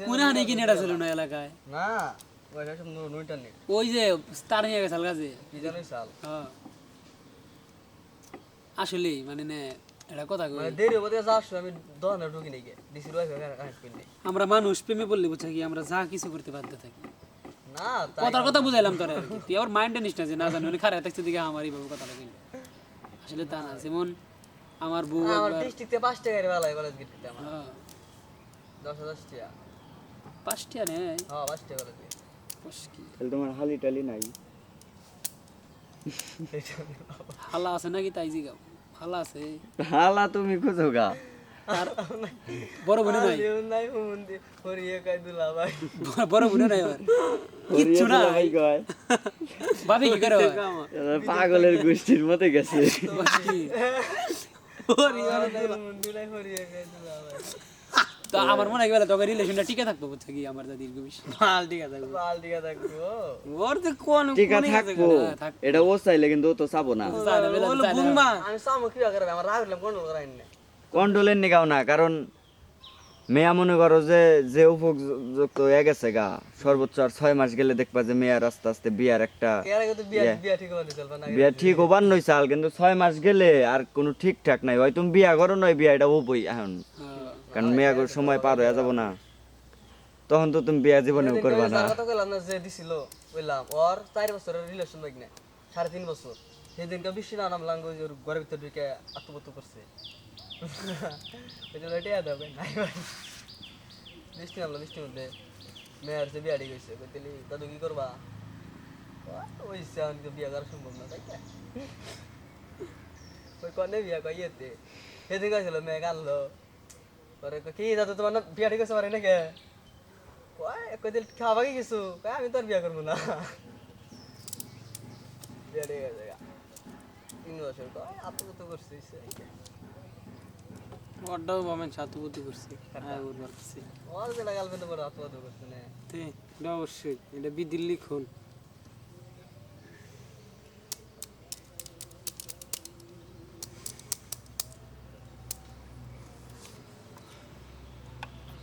কোন হানি ছিল না এলাকায়? না ওই যে তার নিয়ে কাজে আসলে মানে নে এটা কথা কই? মানে দেরি হতে যাস আমি দোকানে ঢুকি নেই গে। করলি আমরা মানুষ প্রেমে বললে বুঝছে কি আমরা যা কিছু করতে বাধ্য থাকি। না কথার কথা বুঝাইলাম তোর তুই আবার মাইন্ডে নিস না যে না জানি উনি খারাপ থাকছে দিকে আমার এইভাবে কথা লাগিল আসলে তা না যেমন আমার বউ আমার ডিস্ট্রিক্টে বেলা আমার। হ্যাঁ, টাকা। পাঁচটা নেই হ্যাঁ পাঁচ টাকা কলেজ তাহলে তোমার হালি টালি নাই। হালা আছে নাকি তাই জিগাও? হালা আছে। হালা তুমি খুঁজো গা। বড় বোনে নাই। নাই মন্দির হরিয়ে কাই দুলা ভাই। বড়- বড় বোনে নাই কিচ্ছু না ভাই কয়। ভাবি কি করে পাগলের গোষ্ঠীর মতে গেছে। হরিয়ে কাই দুলা ভাই। তো আমার মনে হয় তোকে রিলেশনটা টিকে থাকব বুঝছে কি আমার যা দীর্ঘ মাল টিকা থাকব। মাল টিকা থাকব। ওর তো কোন টিকা থাকব। এটা ও চাইলে কিন্তু তো চাবো না। আমি কি করবে আমার রাগ হলাম কোন করাই না কন্ট্রোলের নিগাও না কারণ মেয়া মনে করো যে যে উপযুক্ত হয়ে গেছে গা সর্বোচ্চ আর ছয় মাস গেলে দেখবা যে মেয়ার আস্তে আস্তে বিয়ার একটা তো বিয়া বিয়া ঠিক করে চলবে না বিয়া ঠিক হবার নই চাল কিন্তু ছয় মাস গেলে আর কোনো ঠিকঠাক নাই। হয় তুমি বিয়া করো নয় বিয়া এটা হবই এখন। কারণ মেয়া সময় পার হয়ে যাব না। তখন তো তুমি বিয়া জীবনেও করবা না। না যে দিছিল কইলাম ওর চার বছরের রিলেশন না সাড়ে তিন বছর। সেদিনকে বৃষ্টি না নামলাম ওই যে ওর ঘরের ভিতরে ঢুকে আত্মপত্য করছে। ওই যে লইটে ভাই। নাই ভাই। বৃষ্টি নামলো বৃষ্টির মধ্যে মেয়ের কইতেলি দাদু কি করবা? ওই বিয়া করা সম্ভব না তাই না? ওই কনে বিয়া সেদিন মেয়ে কানলো পরে কি দাদু তোমার বিয়া ঠিক হয়েছে পারে নাকি কয় কইদিল খাওয়া কি কিছু কয় আমি তো আর বিয়া করব না বিয়া ঠিক আছে তিন বছর কয় আত্মগত করছিস ওটাও আমি ছাতু বুদ্ধি করছি করছি ওর যেটা গার্লফ্রেন্ড করে আত্মগত করছে না অবশ্যই এটা বিদির লিখন